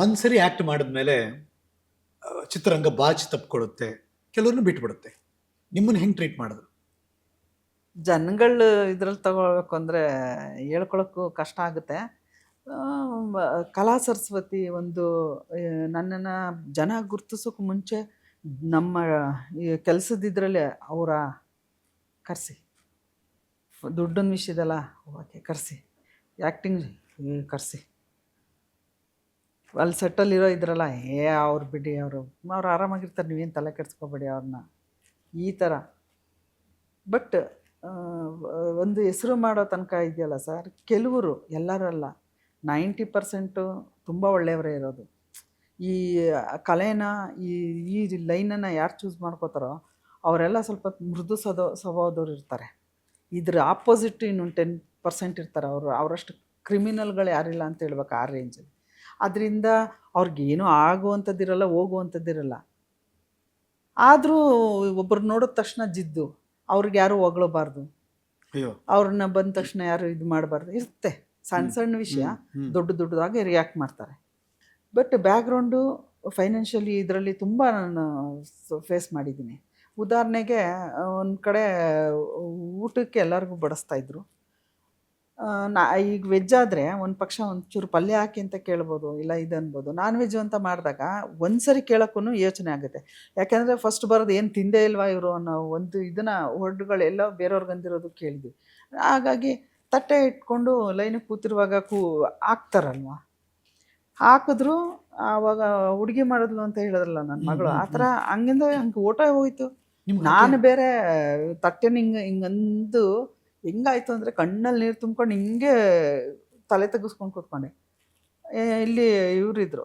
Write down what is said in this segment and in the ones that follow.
ಒಂದ್ಸರಿ ಆ್ಯಕ್ಟ್ ಮಾಡಿದ್ಮೇಲೆ ಚಿತ್ರರಂಗ ಬಾಚಿ ತಪ್ಪಿಕೊಳ್ಳುತ್ತೆ ಕೆಲವ್ರನ್ನ ಬಿಟ್ಬಿಡುತ್ತೆ. ನಿಮ್ಮನ್ನು ಹೆಂಗೆ ಟ್ರೀಟ್ ಮಾಡಿದ್ರು ಜನಗಳು ಇದ್ರಲ್ಲಿ ತಗೊಳ್ಬೇಕು ಅಂದರೆ ಹೇಳ್ಕೊಳಕ್ಕೂ ಕಷ್ಟ ಆಗುತ್ತೆ. ಕಲಾ ಸರಸ್ವತಿ ಒಂದು ನನ್ನನ್ನು ಜನ ಗುರ್ತಿಸೋಕೆ ಮುಂಚೆ ನಮ್ಮ, ಈ ಕೆಲಸದ ಇದರಲ್ಲೇ ಅವರ ಕರೆಸಿ. ದುಡ್ಡೊಂದು ವಿಷಯದಲ್ಲ ಓಕೆ, ಕರೆಸಿ. ಆ್ಯಕ್ಟಿಂಗ್ ಕರೆಸಿ. ಅಲ್ಲಿ ಸೆಟ್ಟಲ್ಲಿರೋ ಇದ್ರಲ್ಲ, ಏ ಅವ್ರು ಬಿಡಿ ಅವರು. ಅವ್ರು ಆರಾಮಾಗಿರ್ತಾರೆ, ನೀವೇನು ತಲೆ ಕೆಡಿಸ್ಕೋಬೇಡಿ ಅವ್ರನ್ನ. ಈ ಥರ. ಬಟ್ ಒಂದು ಹೆಸರು ಮಾಡೋ ತನಕ ಇದೆಯಲ್ಲ ಸರ್, ಕೆಲವರು, ಎಲ್ಲರಲ್ಲ, ನೈಂಟಿ ಪರ್ಸೆಂಟು ತುಂಬ ಒಳ್ಳೆಯವರೇ ಇರೋದು. ಈ ಕಲೆನ, ಈ ಈ ಲೈನನ್ನು ಯಾರು ಚೂಸ್ ಮಾಡ್ಕೋತಾರೋ, ಅವರೆಲ್ಲ ಸ್ವಲ್ಪ ಮೃದು ಸದೋ ಸ್ವಭಾವದವ್ರು ಇರ್ತಾರೆ. ಇದ್ರ ಆಪೋಸಿಟ್ ಇನ್ನೊಂದು ಟೆನ್ ಪರ್ಸೆಂಟ್ ಇರ್ತಾರೆ ಅವರು. ಅವರಷ್ಟು ಕ್ರಿಮಿನಲ್ಗಳು ಯಾರಿಲ್ಲ ಅಂತ ಹೇಳ್ಬೇಕು ಆ ರೇಂಜಲ್ಲಿ ಅದರಿಂದ ಅವ್ರಿಗೆ ಏನೂ ಆಗುವಂಥದ್ದಿರಲ್ಲ ಹೋಗುವಂಥದ್ದಿರಲ್ಲ. ಆದರೂ ಒಬ್ಬರು ನೋಡಿದ ತಕ್ಷಣ ಜಿದ್ದು ಅವ್ರಿಗೆ ಯಾರು ಹೊಗಳಬಾರ್ದು. ಅವ್ರನ್ನ ಬಂದ ತಕ್ಷಣ ಯಾರು ಇದು ಮಾಡಬಾರ್ದು. ಇರುತ್ತೆ. ಸಣ್ಣ ಸಣ್ಣ ವಿಷಯ ದೊಡ್ಡ ದೊಡ್ಡದಾಗಿ ರಿಯಾಕ್ಟ್ ಮಾಡ್ತಾರೆ. ಬಟ್ ಬ್ಯಾಕ್ಗ್ರೌಂಡು ಫೈನಾನ್ಷಿಯಲಿ ಇದರಲ್ಲಿ ತುಂಬ ನಾನು ಫೇಸ್ ಮಾಡಿದ್ದೀನಿ. ಉದಾಹರಣೆಗೆ ಒಂದು ಕಡೆ ಊಟಕ್ಕೆ ಎಲ್ಲರಿಗೂ ಬಡಿಸ್ತಾ ಇದ್ರು. ಆ, ನಾ ಈಗ ವೆಜ್ ಆದರೆ ಒಂದು ಪಕ್ಷ ಒಂಚೂರು ಪಲ್ಯ ಹಾಕಿ ಅಂತ ಕೇಳ್ಬೋದು ಇಲ್ಲ ಇದು ಅನ್ಬೋದು. ನಾನ್ ವೆಜ್ ಅಂತ ಮಾಡಿದಾಗ ಒಂದ್ಸರಿ ಕೇಳೋಕ್ಕೂ ಯೋಚನೆ ಆಗುತ್ತೆ. ಯಾಕೆಂದರೆ ಫಸ್ಟ್ ಬರೋದು ಏನು ತಿಂದೇ ಇಲ್ವಾ ಇವರು ಅನ್ನೋ ಒಂದು ಇದನ್ನು ಹೊಡ್ಗಳೆಲ್ಲ ಬೇರೆಯವ್ರಿಗೆ ಅಂದಿರೋದು ಕೇಳಿದ್ವಿ. ಹಾಗಾಗಿ ತಟ್ಟೆ ಇಟ್ಕೊಂಡು ಲೈನಿಗೆ ಕೂತಿರುವಾಗ ಕೂ ಹಾಕ್ತಾರಲ್ವ? ಹಾಕಿದ್ರು ಆವಾಗ ಹುಡುಗಿ ಮಾಡಿದ್ಲು ಅಂತ ಹೇಳಿದ್ರಲ್ಲ ನನ್ನ ಮಗಳು. ಆ ಥರ ಹಂಗಿಂದ ಹಂಗೆ ಊಟ ಹೋಯ್ತು. ನಾನು ಬೇರೆ ತಟ್ಟೆನ ಹಿಂಗೆ ಹಿಂಗಂದು ಹೆಂಗಾಯ್ತು ಅಂದರೆ ಕಣ್ಣಲ್ಲಿ ನೀರು ತುಂಬ್ಕೊಂಡು ಹಿಂಗೆ ತಲೆ ತೆಗೆಸ್ಕೊಂಡು ಕೂತ್ಕೊಂಡೆ. ಇಲ್ಲಿ ಇವರಿದ್ರು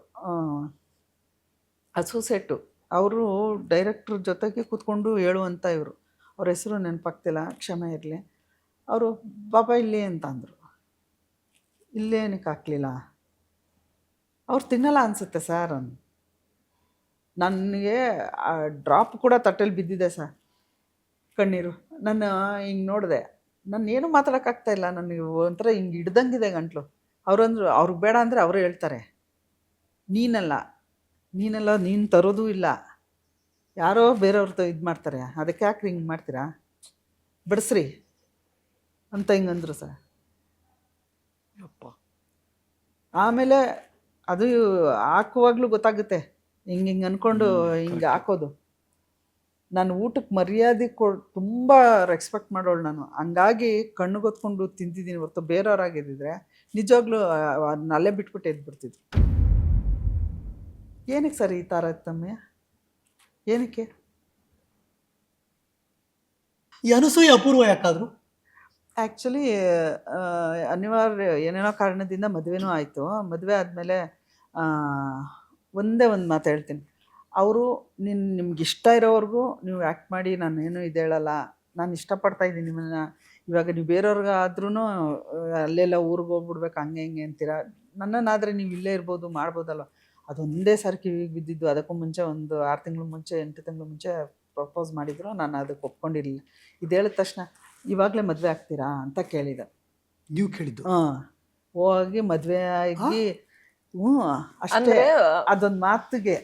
ಅಸೋಸಿಯೇಟು ಅವರು ಡೈರೆಕ್ಟ್ರ್ ಜೊತೆಗೆ ಕೂತ್ಕೊಂಡು ಹೇಳುವಂಥ ಇವರು. ಅವ್ರ ಹೆಸರು ನೆನಪಾಗ್ತಿಲ್ಲ, ಕ್ಷಮೆ ಇರಲಿ. ಅವರು, ಬಾಬಾ ಇಲ್ಲಿ ಅಂತ ಅಂದರು. ಇಲ್ಲೇನಕ್ಕೆ ಹಾಕ್ಲಿಲ್ಲ? ಅವ್ರು ತಿನ್ನಲ್ಲ ಅನಿಸುತ್ತೆ ಸರ್ ನನಗೆ ನನಗೆ ಡ್ರಾಪ್ ಕೂಡ ತಟ್ಟೆಲಿ ಬಿದ್ದಿದೆ ಸರ್, ಕಣ್ಣೀರು. ನಾನು ಹಿಂಗೆ ನೋಡಿದೆ. ನಾನು ಏನು ಮಾತಾಡೋಕ್ಕಾಗ್ತಾ ಇಲ್ಲ. ನನಗೆ ಒಂಥರ ಹಿಂಗೆ ಹಿಡ್ದಂಗಿದೆ ಗಂಟ್ಲು. ಅವ್ರಂದ್ರು ಅವ್ರಿಗೆ ಬೇಡ ಅಂದರೆ ಅವರೇ ಹೇಳ್ತಾರೆ. ನೀನಲ್ಲ ನೀನಲ್ಲ ನೀನು ತರೋದೂ ಇಲ್ಲ. ಯಾರೋ ಬೇರೆಯವ್ರದ್ದು ಇದು ಮಾಡ್ತಾರೆ. ಅದಕ್ಕೆ ಯಾಕೆ ಹಿಂಗೆ ಮಾಡ್ತೀರಾ? ಬಿಡಿಸ್ರಿ ಅಂತ ಹಿಂಗಂದ್ರು ಸರ್. ಅಪ್ಪ ಆಮೇಲೆ ಅದು ಹಾಕುವಾಗಲೂ ಗೊತ್ತಾಗುತ್ತೆ. ಹಿಂಗೆ ಹಿಂಗೆ ಅಂದ್ಕೊಂಡು ಹಿಂಗೆ ಹಾಕೋದು. ನಾನು ಊಟಕ್ಕೆ ಮರ್ಯಾದೆ ಕೊ ತುಂಬ ರೆಸ್ಪೆಕ್ಟ್ ಮಾಡೋಳು ನಾನು. ಹಂಗಾಗಿ ಕಣ್ಣು ಗೊತ್ಕೊಂಡು ತಿಂತಿದ್ದೀನಿ ಹೊರತು ಬೇರೆಯವ್ರಾಗಿದ್ದಿದ್ರೆ ನಿಜವಾಗ್ಲೂ ಅಲ್ಲೇ ಬಿಟ್ಬಿಟ್ಟು ಎದ್ಬಿಡ್ತಿದ್ರು. ಏನಕ್ಕೆ ಸರ್ ಈ ತಾರತಮ್ಯ ಏನಕ್ಕೆ? ಈ ಅನಸೂಯ ಅಪೂರ್ವ ಯಾಕಾದರೂ? ಆ್ಯಕ್ಚುಲಿ ಅನಿವಾರ್ಯ ಏನೇನೋ ಕಾರಣದಿಂದ ಮದುವೆನೂ ಆಯಿತು. ಮದುವೆ ಆದಮೇಲೆ ಒಂದೇ ಒಂದು ಮಾತು ಹೇಳ್ತೀನಿ. ಅವರು ನಿನ್ನ ನಿಮ್ಗೆ ಇಷ್ಟ ಇರೋವರೆಗೂ ನೀವು ಆ್ಯಕ್ಟ್ ಮಾಡಿ ನಾನು ಏನು ಇದು ಹೇಳಲ್ಲ. ನಾನು ಇಷ್ಟಪಡ್ತಾ ಇದ್ದೀನಿ ನಿಮ್ಮನ್ನು. ಇವಾಗ ನೀವು ಬೇರೆಯವ್ರಿಗಾದ್ರೂ ಅಲ್ಲೆಲ್ಲ ಊರಿಗೆ ಹೋಗ್ಬಿಡ್ಬೇಕು ಹಂಗೆ ಹಿಂಗೆ ಅಂತೀರ? ನನ್ನನ್ನಾದರೆ ನೀವು ಇಲ್ಲೇ ಇರ್ಬೋದು ಮಾಡ್ಬೋದಲ್ಲ ಅದೊಂದೇ ಸಾರಿ ಕಿವಿಗೆ ಬಿದ್ದಿದ್ದು. ಅದಕ್ಕೂ ಮುಂಚೆ ಒಂದು ಆರು ತಿಂಗಳು ಮುಂಚೆ ಎಂಟು ತಿಂಗಳು ಮುಂಚೆ ಪ್ರಪೋಸ್ ಮಾಡಿದ್ರು. ನಾನು ಅದಕ್ಕೆ ಒಪ್ಕೊಂಡಿರಲಿಲ್ಲ. ಇದು ಹೇಳಿದ ತಕ್ಷಣ ಇವಾಗಲೇ ಮದುವೆ ಆಗ್ತೀರಾ? ಅಂತ ಕೇಳಿದ. ನೀವು ಕೇಳಿದ್ದು? ಹಾಂ. ಹೋಗಿ ಮದುವೆ ಆಗಿ ಹ್ಞೂ ಅಷ್ಟೇ. ಅದೊಂದು ಮಾತಿಗೆ.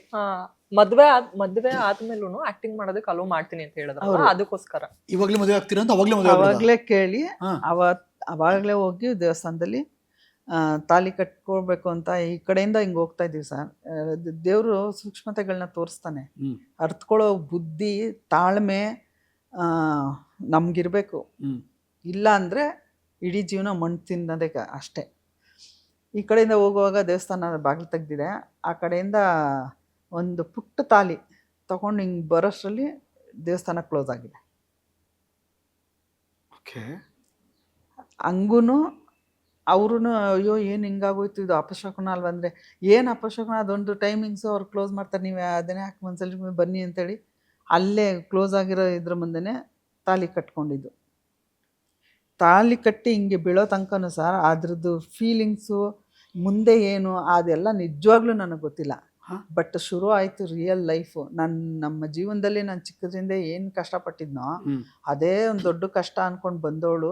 ಮದ್ವೆ ಆದ್ ಮದ್ವೆ ಆದ್ಮೇಲೂ ಆಕ್ಟಿಂಗ್ ಮಾಡೋದಕ್ಕೆ ಅಲೋ ಮಾಡ್ತೀನಿ ಅಂತ ಹೇಳಿದ್ರು. ಅದಕ್ಕೋಸ್ಕರ ಇವಾಗ್ಲೇ ಮದುವೆ ಆಗ್ತೀರಾ ಅಂತ ಅವಾಗ್ಲೇ ಮದುವೆ ಆಗ್ಬಿಡೋದಾ? ಅವಾಗಲೇ ಕೇಳಿ ಹಾ. ಅವತ್ ಅವಾಗಲೇ ಹೋಗಿ ದೇವಸ್ಥಾನದಲ್ಲಿ ಆ, ತಾಲಿ ಕಟ್ಕೊಳ್ಬೇಕು ಅಂತ ಈ ಕಡೆಯಿಂದ ಹಿಂಗೆ ಹೋಗ್ತಾ ಇದ್ದೀವಿ ಸರ್ ದೇವರು ಸೂಕ್ಷ್ಮತೆಗಳನ್ನ ತೋರಿಸ್ತಾನೆ ಹ್ಮ್. ಅರ್ತ್ಕೊಳ್ಳೋ ಬುದ್ಧಿ ತಾಳ್ಮೆ ಆ, ನಮ್ಗಿರ್ಬೇಕು ಹ್ಮ್. ಇಲ್ಲ ಅಂದ್ರೆ ಇಡೀ ಜೀವನ ಮಣ್ಣು ತಿನ್ನೋದೇ ಕ- ಅಷ್ಟೇ ಈ ಕಡೆಯಿಂದ ಹೋಗುವಾಗ ದೇವಸ್ಥಾನ ಬಾಗಿಲು ತೆಗ್ದಿದೆ ಆ ಕಡೆಯಿಂದ ಒಂದು ಪುಟ್ಟ ತಾಲಿ ತಗೊಂಡು ಹಿಂಗೆ ಬರೋಷ್ಟರಲ್ಲಿ ದೇವಸ್ಥಾನ ಕ್ಲೋಸ್ ಆಗಿದೆ. ಓಕೆ. ಹಂಗೂ ಅವ್ರೂ ಅಯ್ಯೋ ಏನು ಹಿಂಗಾಗೋಯ್ತು ಇದು ಅಪಶಕುನ ಅಲ್ವಂದರೆ ಏನು ಅಪಶಕುನ ಅದೊಂದು ಟೈಮಿಂಗ್ಸು ಅವ್ರು ಕ್ಲೋಸ್ ಮಾಡ್ತಾರೆ ನೀವು ಅದನ್ನೇ ಹಾಕಿ ಒಂದ್ಸಲ ಬನ್ನಿ ಅಂತೇಳಿ ಅಲ್ಲೇ ಕ್ಲೋಸ್ ಆಗಿರೋ ಇದ್ರ ಮುಂದೆನೇ ತಾಲಿ ಕಟ್ಕೊಂಡಿದ್ದು. ತಾಲಿ ಕಟ್ಟಿ ಹಿಂಗೆ ಬೀಳೋ ತನಕನೂ ಸರ್ ಅದ್ರದ್ದು ಫೀಲಿಂಗ್ಸು ಮುಂದೆ ಏನು ಅದೆಲ್ಲ ನಿಜವಾಗ್ಲೂ ನನಗೆ ಗೊತ್ತಿಲ್ಲ? ಬಟ್ ಶುರು ಆಯಿತು ರಿಯಲ್ ಲೈಫ್ ನನ್ನ ನಮ್ಮ ಜೀವನದಲ್ಲಿ ನಾನು ಚಿಕ್ಕದ್ರಿಂದ ಏನು ಕಷ್ಟಪಟ್ಟಿದ್ನೋ. ಅದೇ ಒಂದು ದೊಡ್ಡ ಕಷ್ಟ ಅನ್ಕೊಂಡು ಬಂದವಳು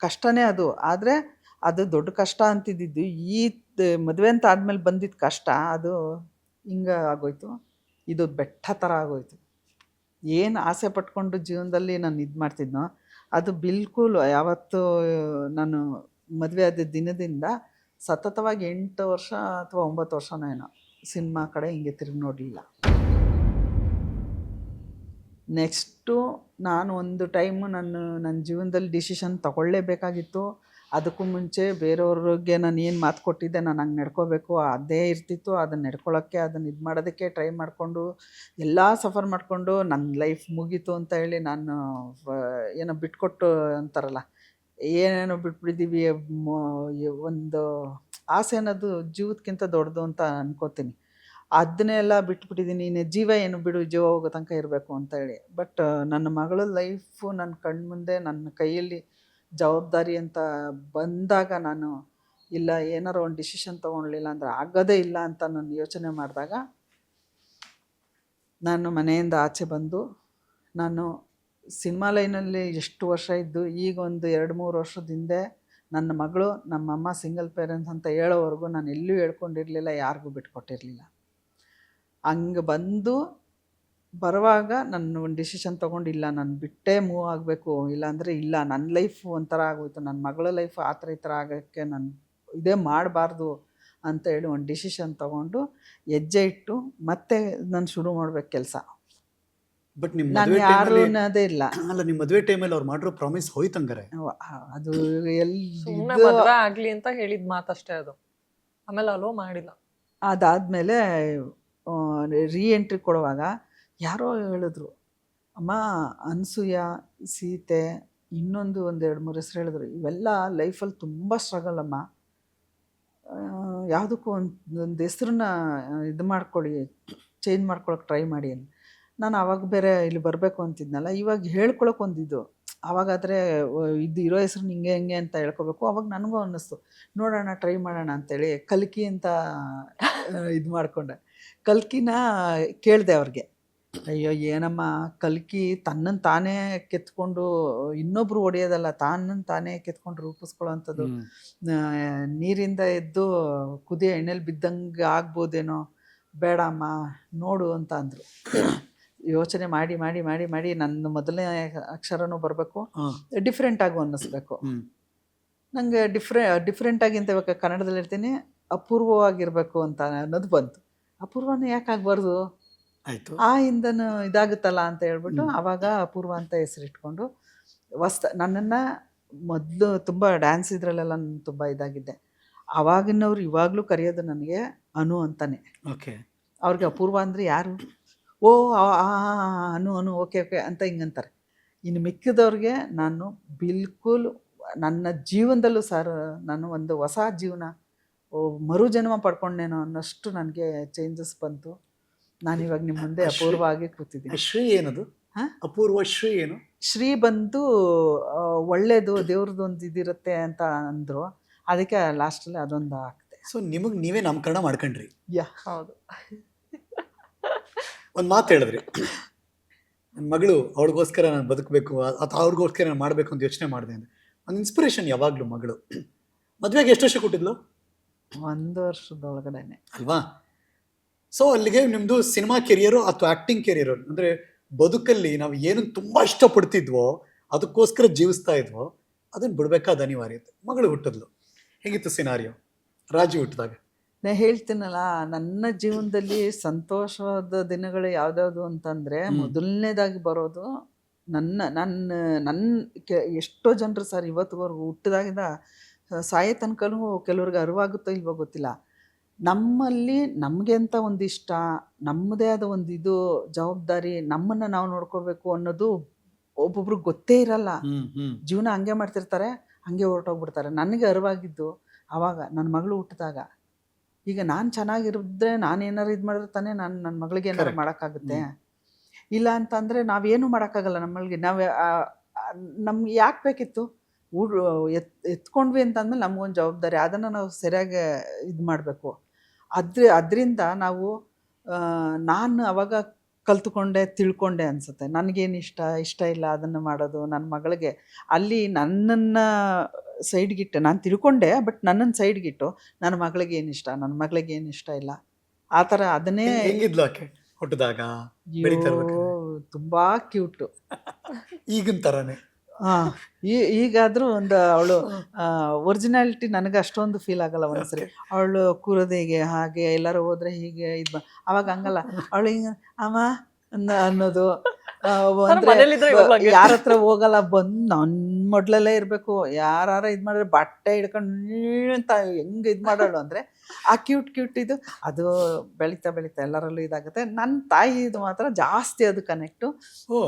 ಕಷ್ಟನೇ ಅದು. ಆದರೆ ಅದು ದೊಡ್ಡ ಕಷ್ಟ ಅಂತಿದ್ದಿದ್ದು ಈ ಮದುವೆ ಅಂತ ಆದ್ಮೇಲೆ ಬಂದಿದ್ದ ಕಷ್ಟ ಅದು ಹಿಂಗ ಆಗೋಯ್ತು. ಇದು ಬೆಟ್ಟ ಥರ ಆಗೋಯ್ತು. ಏನು ಆಸೆ ಪಟ್ಕೊಂಡು ಜೀವನದಲ್ಲಿ ನಾನು ಇದು ಮಾಡ್ತಿದ್ನೋ ಅದು ಬಿಲ್ಕುಲ್ ಯಾವತ್ತು ನಾನು ಮದುವೆ ಆದ ದಿನದಿಂದ ಸತತವಾಗಿ ಎಂಟು ವರ್ಷ ಅಥವಾ ಒಂಬತ್ತು ವರ್ಷನೋ ಏನೋ. ಸಿನಿಮಾ ಕಡೆ ಹಿಂಗೆ ತಿರುಗಿ ನೋಡಲಿಲ್ಲ. ನೆಕ್ಸ್ಟು ನಾನು ಒಂದು ಟೈಮು ನನ್ನ ನನ್ನ ಜೀವನದಲ್ಲಿ ಡಿಸಿಷನ್ ತಗೊಳ್ಳೇಬೇಕಾಗಿತ್ತು. ಅದಕ್ಕೂ ಮುಂಚೆ ಬೇರೆಯವ್ರಿಗೆ ನಾನು ಏನು ಮಾತು ಕೊಟ್ಟಿದ್ದೆ ನಾನು ಹಂಗೆ ನಡ್ಕೋಬೇಕು, ಅದೇ ಇರ್ತಿತ್ತು, ಅದನ್ನು ನಡ್ಕೊಳ್ಳೋಕ್ಕೆ ಅದನ್ನು ಇದು ಮಾಡೋದಕ್ಕೆ ಟ್ರೈ ಮಾಡಿಕೊಂಡು, ಎಲ್ಲ ಸಫರ್ ಮಾಡಿಕೊಂಡು ನನ್ನ ಲೈಫ್ ಮುಗೀತು ಅಂತ ಹೇಳಿ ನಾನು ಏನೋ ಬಿಟ್ಕೊಟ್ಟು ಅಂತಾರಲ್ಲ, ಏನೇನೋ ಬಿಟ್ಬಿಟ್ಟಿದ್ದೀವಿ ಒಂದು ಆಸೆ ಅನ್ನೋದು ಜೀವಕ್ಕಿಂತ ದೊಡ್ಡದು ಅಂತ ಅನ್ಕೋತೀನಿ. ಅದನ್ನೆಲ್ಲ ಬಿಟ್ಬಿಟ್ಟಿದ್ದೀನಿ ನೀನು ಜೀವ ಏನು ಬಿಡು, ಜೀವ ಹೋಗೋ ತನಕ ಇರಬೇಕು ಅಂತ ಹೇಳಿ. ಬಟ್ ನನ್ನ ಮಗಳ ಲೈಫು ನನ್ನ ಕಣ್ಮುಂದೆ ನನ್ನ ಕೈಯಲ್ಲಿ ಜವಾಬ್ದಾರಿ ಅಂತ ಬಂದಾಗ ನಾನು ಇಲ್ಲ, ಏನಾರು ಒಂದು ಡಿಸಿಷನ್ ತೊಗೊಳ್ಲಿಲ್ಲ ಅಂದರೆ ಆಗೋದೇ ಇಲ್ಲ ಅಂತ ನಾನು ಯೋಚನೆ ಮಾಡಿದಾಗ ನಾನು ಮನೆಯಿಂದ ಆಚೆ ಬಂದು, ನಾನು ಸಿನಿಮಾ ಲೈನಲ್ಲಿ ಎಷ್ಟು ವರ್ಷ ಇದ್ದು, ಈಗ ಒಂದು ಎರಡು ಮೂರು ವರ್ಷದ ಹಿಂದೆ ನನ್ನ ಮಗಳು, ನಮ್ಮಮ್ಮ ಸಿಂಗಲ್ ಪೇರೆಂಟ್ಸ್ ಅಂತ ಹೇಳೋವರೆಗೂ ನಾನು ಎಲ್ಲೂ ಹೇಳ್ಕೊಂಡಿರಲಿಲ್ಲ, ಯಾರಿಗೂ ಬಿಟ್ಕೊಟ್ಟಿರಲಿಲ್ಲ. ಹಂಗೆ ಬಂದು ಬರುವಾಗ ನಾನು ಒಂದು ಡಿಸಿಷನ್ ತೊಗೊಂಡಿಲ್ಲ. ನಾನು ಬಿಟ್ಟೇ ಮೂವ್ ಆಗಬೇಕು, ಇಲ್ಲಾಂದರೆ ಇಲ್ಲ. ನನ್ನ ಲೈಫ್ ಒಂಥರ ಆಗೋಯ್ತು. ನನ್ನ ಮಗಳ ಲೈಫ್ ಆ ಥರ ಈ ಥರ ಆಗೋಕ್ಕೆ ನಾನು ಇದೇ ಮಾಡಬಾರ್ದು ಅಂತ ಹೇಳಿ ಒಂದು ಡಿಸಿಷನ್ ತೊಗೊಂಡು ಹೆಜ್ಜೆ ಇಟ್ಟು ಮತ್ತೆ ನಾನು ಶುರು ಮಾಡ್ಬೇಕು ಕೆಲಸ. ಬಟ್ ನಿಮ್ಮ ನಾನು ಯಾರು ಅನ್ನೋದೇ ಇಲ್ಲ. ಅಲ್ಲ ನಿಮ್ಮ ಮದುವೆ ಟೈಮಲ್ಲಿ ಅವ್ರು ಮಾಡಿರೋ ಪ್ರಾಮಿಸ್ ಹೋಯ್ತಂಗಾರೆ. ಅವ- ಅದು ಎಲ್ಲಿ ಮದ್ವೆ ಆಗ್ಲಿ ಅಂತ ಹೇಳಿದ್ ಮಾತಷ್ಟೇ ಅದು. ಆಮೇಲೆ ಅಲೋ ಮಾಡಿಲ್ಲ. ಅದಾದ್ಮೇಲೆ ರೀ ಎಂಟ್ರಿ ಕೊಡುವಾಗ ಯಾರೋ ಹೇಳಿದ್ರು ಅಮ್ಮ ಅನ್ಸೂಯ ಸೀತೆ ಇನ್ನೊಂದು ಒಂದು ಎರಡು ಮೂರು ಹೆಸರು ಹೇಳಿದ್ರು. ಇವೆಲ್ಲ ಲೈಫಲ್ಲಿ ತುಂಬ ಸ್ಟ್ರಗಲ್ ಅಮ್ಮ. ಯಾವುದಕ್ಕೂ ಒಂದು ಒಂದು ಹೆಸ್ರನ್ನ ಇದು ಮಾಡ್ಕೊಳ್ಳಿ ಚೇಂಜ್ ಮಾಡ್ಕೊಳಕ್ಕೆ ಟ್ರೈ ಮಾಡಿ ಅಂತ. ನಾನು ಆವಾಗ ಬೇರೆ ಇಲ್ಲಿ ಬರಬೇಕು ಅಂತಿದ್ನಲ್ಲ ಇವಾಗ ಹೇಳ್ಕೊಳಕ್ಕೆ ಒಂದಿದ್ದು. ಆವಾಗಾದರೆ ಇದು ಇರೋ ಹೆಸ್ರು ಹಿಂಗೆ ಹಿಂಗೆ ಅಂತ ಹೇಳ್ಕೊಬೇಕು. ಅವಾಗ ನನಗೂ ಅನ್ನಿಸ್ತು ನೋಡೋಣ ಟ್ರೈ ಮಾಡೋಣ ಅಂತೇಳಿ ಕಲ್ಕಿ ಅಂತ ಇದು ಮಾಡಿಕೊಂಡೆ. ಕಲ್ಕಿನ ಕೇಳಿದೆ ಅವ್ರಿಗೆ ಅಯ್ಯೋ ಏನಮ್ಮ ಕಲ್ಕಿ ತನ್ನನ್ನು ತಾನೇ ಕೆತ್ಕೊಂಡು ಇನ್ನೊಬ್ರು ಹೊಡೆಯೋದಲ್ಲ ತಾನನ್ನು ತಾನೇ ಕೆತ್ಕೊಂಡು ರೂಪಿಸ್ಕೊಳ್ಳೋವಂಥದ್ದು ನೀರಿಂದ ಎದ್ದು ಕುದಿ ಎಣ್ಣೆಲಿ ಬಿದ್ದಂಗೆ ಆಗ್ಬೋದೇನೋ ಬೇಡಮ್ಮ ನೋಡು ಅಂತ ಅಂದರು. ಯೋಚನೆ ಮಾಡಿ ಮಾಡಿ ಮಾಡಿ ಮಾಡಿ ನನ್ನ ಮೊದಲನೇ ಅಕ್ಷರನೂ ಬರಬೇಕು. ಡಿಫ್ರೆಂಟ್ ಆಗು ಅನ್ನಿಸ್ಬೇಕು. ನಂಗೆ ಡಿಫ್ರೆ ಡಿಫ್ರೆಂಟ್ ಆಗಿ ಅಂತ ಇವಾಗ ಕನ್ನಡದಲ್ಲಿ ಇರ್ತೀನಿ ಅಪೂರ್ವವಾಗಿರಬೇಕು ಅಂತ ಅನ್ನೋದು ಬಂತು. ಅಪೂರ್ವನೇ ಯಾಕೆ ಆಗಬಾರ್ದು? ಆಯ್ತು. ಆ ಇಂದನು ಇದಾಗುತ್ತಲ್ಲ ಅಂತ ಹೇಳ್ಬಿಟ್ಟು. ಆವಾಗ ಅಪೂರ್ವ ಅಂತ ಹೆಸರಿಟ್ಕೊಂಡು ವಸ್ತ ನನ್ನನ್ನು ಮೊದಲು ತುಂಬ ಡ್ಯಾನ್ಸ್ ಇದ್ರಲ್ಲೆಲ್ಲ ನಾನು ತುಂಬ ಇದಾಗಿದ್ದೆ. ಆವಾಗಿನವ್ರು ಇವಾಗಲೂ ಕರೆಯೋದು ನನಗೆ ಅನು ಅಂತಾನೆ. ಓಕೆ. ಅವ್ರಿಗೆ ಅಪೂರ್ವ ಅಂದರೆ ಯಾರು? ಓ ಅನು ಅನು ಓಕೆ ಓಕೆ ಅಂತ ಹಿಂಗಂತಾರೆ. ಇನ್ನು ಮಿಕ್ಕಿದವ್ರಿಗೆ ನಾನು ಬಿಲ್ಕುಲ್ ನನ್ನ ಜೀವನದಲ್ಲೂ ಸರ್ ನಾನು ಒಂದು ಹೊಸ ಜೀವನ ಮರುಜನ್ಮ ಮರು ಜನ್ಮ ಪಡ್ಕೊಂಡೇನೋ ಅನ್ನೋಷ್ಟು ನನಗೆ ಚೇಂಜಸ್ ಬಂತು. ನಾನಿವಾಗ ನಿಮ್ಮ ಮುಂದೆ ಅಪೂರ್ವವಾಗಿ ಕೂತಿದ್ದೀನಿ. ಶ್ರೀ ಏನದು? ಹಾ? ಅಪೂರ್ವ ಶ್ರೀ ಏನು? ಶ್ರೀ ಬಂದು ಒಳ್ಳೇದು ದೇವ್ರದ್ದು ಒಂದು ಇದಿರುತ್ತೆ ಅಂತ ಅಂದರು. ಅದಕ್ಕೆ ಲಾಸ್ಟಲ್ಲಿ ಅದೊಂದು ಆಗ್ತದೆ ಸೊ ನಿಮಗೆ ನೀವೇ ನಾಮಕರಣ ಮಾಡ್ಕೊಂಡ್ರಿ. ಯಾ ಹೌದು. ಒಂದು ಮಾತು ಹೇಳಿದ್ರಿ. ನನ್ನ ಮಗಳು ಅವಳಿಗೋಸ್ಕರ ನಾನು ಬದುಕಬೇಕು ಅಥವಾ ಅವ್ರಿಗೋಸ್ಕರ ನಾನು ಮಾಡಬೇಕು ಅಂತ ಯೋಚನೆ ಮಾಡಿದೆ ಅಂದರೆ ಒಂದು ಇನ್ಸ್ಪಿರೇಷನ್ ಯಾವಾಗಲೂ ಮಗಳು. ಮದುವೆಗೆ ಎಷ್ಟು ವರ್ಷ ಕೊಟ್ಟಿದ್ಲು? ಒಂದು ವರ್ಷದೊಳಗಡೆನೆ. ಅಲ್ವಾ? ಸೊ ಅಲ್ಲಿಗೆ ನಿಮ್ಮದು ಸಿನಿಮಾ ಕೆರಿಯರು ಅಥವಾ ಆ್ಯಕ್ಟಿಂಗ್ ಕೆರಿಯರು ಅಂದರೆ ಬದುಕಲ್ಲಿ ನಾವು ಏನು ತುಂಬ ಇಷ್ಟಪಡ್ತಿದ್ವೋ ಅದಕ್ಕೋಸ್ಕರ ಜೀವಿಸ್ತಾ ಇದ್ವೋ ಅದನ್ನು ಬಿಡಬೇಕಾದ ಅನಿವಾರ್ಯತೆ. ಮಗಳು ಹುಟ್ಟಿದ್ಲು. ಹೇಗಿತ್ತು ಸಿನಾರಿಯೋ ರಾಜು ಹುಟ್ಟಿದಾಗ. ನಾ ಹೇಳ್ತೀನಲ್ಲ ನನ್ನ ಜೀವನದಲ್ಲಿ ಸಂತೋಷವಾದ ದಿನಗಳು ಯಾವ್ದ್ಯಾವ್ದು ಅಂತಂದರೆ. ಮೊದಲನೇದಾಗಿ ಬರೋದು ನನ್ನ ನನ್ನ ನನ್ನ ಕೆ ಎಷ್ಟೋ ಜನರು ಸರ್ ಇವತ್ತುವರೆಗೂ ಹುಟ್ಟಿದಾಗಿಂದ ಸಾಯೋ ತನಕನೂ ಕೆಲವ್ರಿಗೆ ಅರಿವಾಗುತ್ತೋ ಇಲ್ವೋ ಗೊತ್ತಿಲ್ಲ. ನಮ್ಮಲ್ಲಿ ನಮಗೆ ಅಂತ ಒಂದು ಇಷ್ಟ ನಮ್ಮದೇ ಆದ ಒಂದು ಇದು ಜವಾಬ್ದಾರಿ ನಮ್ಮನ್ನು ನಾವು ನೋಡ್ಕೋಬೇಕು ಅನ್ನೋದು ಒಬ್ಬೊಬ್ರಿಗೆ ಗೊತ್ತೇ ಇರಲ್ಲ. ಜೀವನ ಹಂಗೆ ಮಾಡ್ತಿರ್ತಾರೆ ಹಂಗೆ ಹೊರಟೋಗ್ಬಿಡ್ತಾರೆ. ನನಗೆ ಅರಿವಾಗಿದ್ದು ಆವಾಗ ನನ್ನ ಮಗಳು ಹುಟ್ಟಿದಾಗ. ಈಗ ನಾನು ಚೆನ್ನಾಗಿರಿದ್ರೆ ನಾನು ಏನಾರು ಇದು ಮಾಡಿದ್ರೆ ತಾನೇ ನಾನು ನನ್ನ ಮಗಳಿಗೆ ಏನಾರು Correct. ಮಾಡೋಕ್ಕಾಗುತ್ತೆ? ಇಲ್ಲ ಅಂತಂದರೆ ನಾವೇನು ಮಾಡೋಕ್ಕಾಗಲ್ಲ ನಮ್ಮಗಳಿಗೆ ನಾವು ನಮ್ಗೆ ಯಾಕೆ ಬೇಕಿತ್ತು? ಊಡ್ ಎತ್ ಎತ್ಕೊಂಡ್ವಿ ಅಂತಂದ್ಮೇಲೆ ನಮಗೊಂದು ಜವಾಬ್ದಾರಿ. ಅದನ್ನು ನಾವು ಸರಿಯಾಗಿ ಇದು ಮಾಡಬೇಕು. ಅದ್ರ ಅದರಿಂದ ನಾವು ನಾನು ಅವಾಗ ಕಲ್ತ್ಕೊಂಡೆ ತಿಳ್ಕೊಂಡೆ ಅನಿಸುತ್ತೆ. ನನಗೇನು ಇಷ್ಟ ಇಷ್ಟ ಇಲ್ಲ ಅದನ್ನು ಮಾಡೋದು. ನನ್ನ ಮಗಳಿಗೆ. ಅಲ್ಲಿ ನನ್ನನ್ನು ಸೈಡ್ಗಿಟ್ಟೆ ನಾನು ತಿಳ್ಕೊಂಡೆ ಬಟ್ ನನ್ನನ್ನು ಸೈಡ್ಗಿಟ್ಟು ನನ್ನ ಮಗಳಿಗೆ ಏನು ಇಷ್ಟ? ನನ್ನ ಮಗಳಿಗೆ ಏನು ಇಷ್ಟ ಇಲ್ಲ? ಆ ಥರ ಅದನ್ನೇ ಹೆಂಗಿದ್ಲಾಕೆ ಹೆಂಗಿದ್ಲು ಆಕೆ? ಹುಟ್ಟಿದಾಗ ತುಂಬಾ ಕ್ಯೂಟು. ಈಗಿನ ಥರನೇ ಹಾ ಈ- ಈಗಾದರೂ ಒಂದು ಅವಳು ಒರಿಜಿನಾಲಿಟಿ ನನಗೆ ಅಷ್ಟೊಂದು ಫೀಲ್ ಆಗಲ್ಲ ಒಂದ್ಸರಿ. ಅವಳು ಕೂರೋದು ಹೀಗೆ ಹಾಗೆ ಎಲ್ಲರೂ ಹೋದ್ರೆ ಹೀಗೆ ಇದು ಅವಾಗ ಹಂಗಲ್ಲ. ಅವಳು ಹಿಂಗೆ ಅಮ್ಮ ಅನ್ನೋದು. ಯಾರ ಹತ್ರ ಹೋಗಲ್ಲ ಬಂದ್ ನನ್ ಮೊಡ್ಲಲ್ಲೇ ಇರ್ಬೇಕು. ಯಾರ ಇದ್ ಮಾಡಿದ್ರೆ ಬಟ್ಟೆ ಹಿಡ್ಕೊಂಡು ಅಂತ ಹೆಂಗ್ ಇದ್ ಮಾಡೋಳು ಅಂದ್ರೆ ಆ ಕ್ಯೂಟ್ ಕ್ಯೂಟ್ ಇದು ಅದು ಬೆಳೀತಾ ಬೆಳೀತಾ ಎಲ್ಲರಲ್ಲೂ ಇದಾಗುತ್ತೆ. ನನ್ನ ತಾಯಿದು ಮಾತ್ರ ಜಾಸ್ತಿ ಅದು ಕನೆಕ್ಟು ಓ.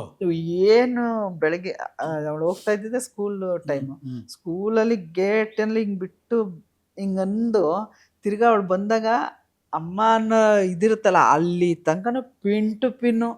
ಏನು ಬೆಳಗ್ಗೆ ಅವಳು ಹೋಗ್ತಾ ಇದ್ದಿದ್ದೆ ಸ್ಕೂಲ್ ಟೈಮು ಸ್ಕೂಲಲ್ಲಿ ಸ್ಕೂಲಲ್ಲಿ ಗೇಟಲ್ಲಿ ಹಿಂಗ್ ಬಿಟ್ಟು ಹಿಂಗಂದು ತಿರ್ಗಾ ಅವಳು ಬಂದಾಗ ಅಮ್ಮ ಅನ್ನೋ ಇದಿರುತ್ತಲ್ಲ ಅಲ್ಲಿ ತನಕನೂ ಪಿನ್ ಟು ಪಿನ್ನು